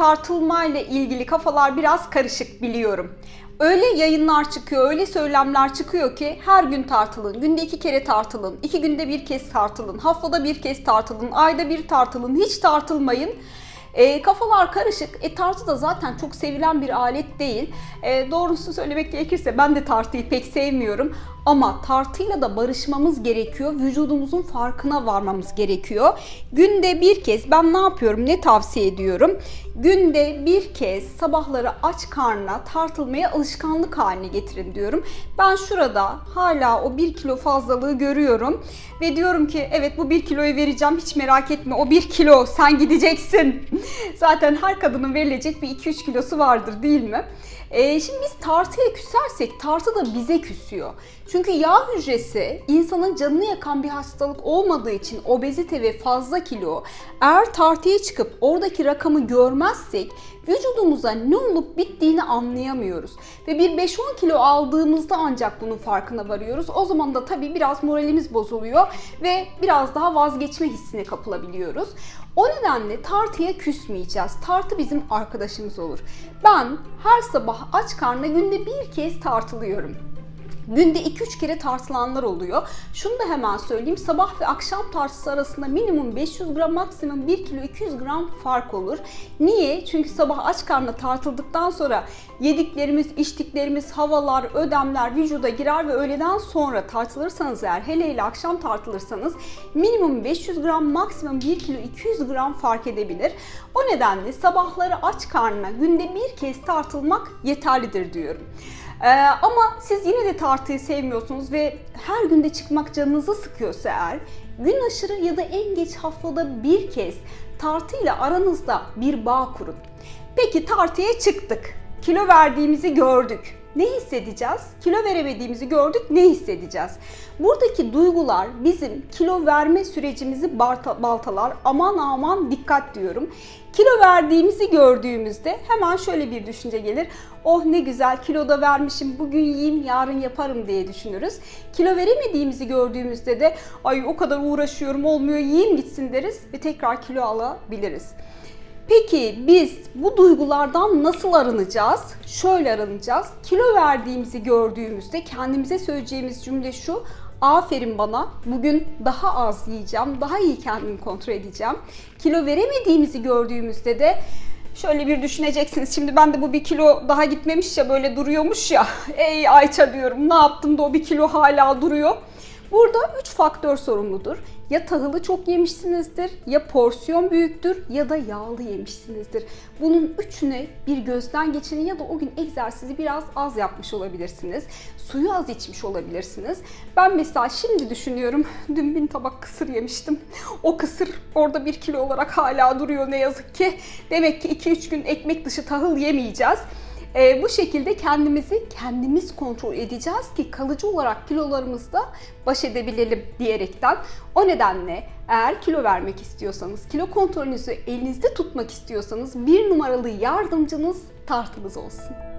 tartılmayla ilgili kafalar biraz karışık biliyorum. Öyle yayınlar çıkıyor, öyle söylemler çıkıyor ki her gün tartılın, günde iki kere tartılın, iki günde bir kez tartılın, haftada bir kez tartılın, ayda bir tartılın, hiç tartılmayın. E, kafalar karışık. E, tartı da zaten çok sevilen bir alet değil. E, doğrusunu söylemek gerekirse ben de tartıyı pek sevmiyorum. Ama tartıyla da barışmamız gerekiyor. Vücudumuzun farkına varmamız gerekiyor. Günde bir kez ben ne yapıyorum, ne tavsiye ediyorum? Günde bir kez sabahları aç karnına tartılmaya alışkanlık haline getirin diyorum. Ben şurada hala o bir kilo fazlalığı görüyorum. Ve diyorum ki evet bu bir kiloyu vereceğim hiç merak etme o bir kilo sen gideceksin. Zaten her kadının verilecek bir 2-3 kilosu vardır değil mi? Ee, şimdi biz tartıya küsersek tartı da bize küsüyor. Çünkü yağ hücresi insanın canını yakan bir hastalık olmadığı için obezite ve fazla kilo eğer tartıya çıkıp oradaki rakamı görmezsek vücudumuza ne olup bittiğini anlayamıyoruz. Ve bir 5-10 kilo aldığımızda ancak bunun farkına varıyoruz. O zaman da tabii biraz moralimiz bozuluyor ve biraz daha vazgeçme hissine kapılabiliyoruz. O nedenle tartıya küsmeyeceğiz. Tartı bizim arkadaşımız olur. Ben her sabah aç karnına günde bir kez tartılıyorum. Günde 2-3 kere tartılanlar oluyor. Şunu da hemen söyleyeyim. Sabah ve akşam tartısı arasında minimum 500 gram, maksimum 1 kilo 200 gram fark olur. Niye? Çünkü sabah aç karnına tartıldıktan sonra yediklerimiz, içtiklerimiz, havalar, ödemler vücuda girer ve öğleden sonra tartılırsanız eğer, hele hele akşam tartılırsanız minimum 500 gram, maksimum 1 kilo 200 gram fark edebilir. O nedenle sabahları aç karnına günde bir kez tartılmak yeterlidir diyorum. Ee, ama siz yine de tartıyı sevmiyorsunuz ve her günde çıkmak canınızı sıkıyorsa eğer gün aşırı ya da en geç haftada bir kez tartıyla aranızda bir bağ kurun. Peki tartıya çıktık. Kilo verdiğimizi gördük. Ne hissedeceğiz? Kilo veremediğimizi gördük. Ne hissedeceğiz? Buradaki duygular bizim kilo verme sürecimizi balta- baltalar. Aman aman dikkat diyorum. Kilo verdiğimizi gördüğümüzde hemen şöyle bir düşünce gelir. Oh ne güzel kiloda vermişim bugün yiyeyim yarın yaparım diye düşünürüz. Kilo veremediğimizi gördüğümüzde de ay o kadar uğraşıyorum olmuyor yiyeyim gitsin deriz ve tekrar kilo alabiliriz. Peki biz bu duygulardan nasıl arınacağız? Şöyle arınacağız. Kilo verdiğimizi gördüğümüzde kendimize söyleyeceğimiz cümle şu. Aferin bana. Bugün daha az yiyeceğim. Daha iyi kendimi kontrol edeceğim. Kilo veremediğimizi gördüğümüzde de Şöyle bir düşüneceksiniz. Şimdi ben de bu bir kilo daha gitmemiş ya böyle duruyormuş ya. Ey Ayça diyorum ne yaptım da o bir kilo hala duruyor. Burada 3 faktör sorumludur. Ya tahılı çok yemişsinizdir, ya porsiyon büyüktür ya da yağlı yemişsinizdir. Bunun üçüne bir gözden geçirin ya da o gün egzersizi biraz az yapmış olabilirsiniz. Suyu az içmiş olabilirsiniz. Ben mesela şimdi düşünüyorum, dün bin tabak kısır yemiştim. O kısır orada bir kilo olarak hala duruyor ne yazık ki. Demek ki 2-3 gün ekmek dışı tahıl yemeyeceğiz. E, bu şekilde kendimizi kendimiz kontrol edeceğiz ki kalıcı olarak kilolarımızda baş edebilelim diyerekten. O nedenle eğer kilo vermek istiyorsanız, kilo kontrolünüzü elinizde tutmak istiyorsanız bir numaralı yardımcınız tartınız olsun.